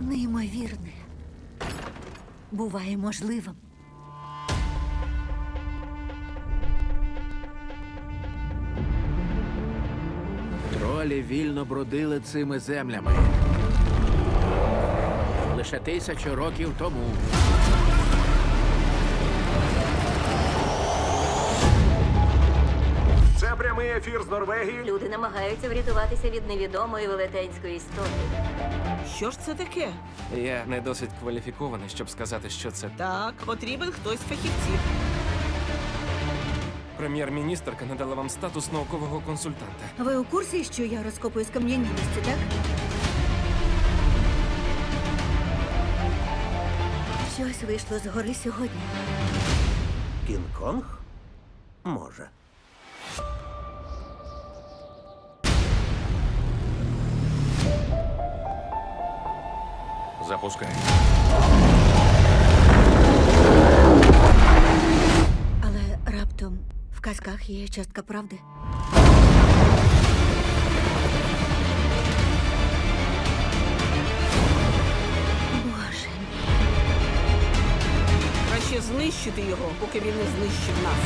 Неймовірне. Буває можливим. Тролі вільно бродили цими землями. Лише тисячу років тому. Прямий ефір з Норвегії. Люди намагаються врятуватися від невідомої велетенської істоти. Що ж це таке? Я не досить кваліфікований, щоб сказати, що це Так, потрібен хтось з фахівців. прем'єр-міністрка надала вам статус наукового консультанта. Ви у курсі, що я розкопую скам'янілості, так? Щось вийшло з гори сьогодні. Кінг-Конг? Може. Запускай. Але раптом в казках є частка правди. Боже. Краще знищити його, поки він не знищив нас.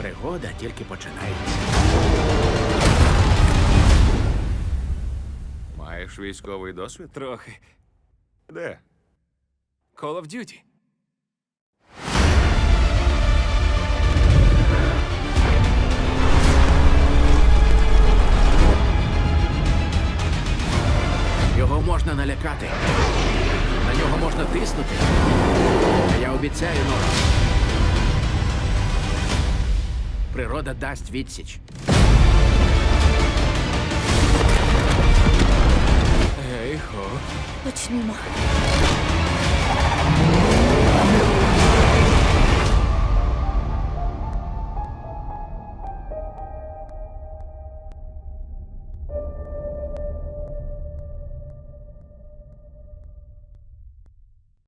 Пригода тільки починається. Маєш військовий досвід? Трохи. Де? Call of Duty. Його можна налякати. На нього можна тиснути. А я обіцяю Нора. Природа дасть відсіч. 死ぬの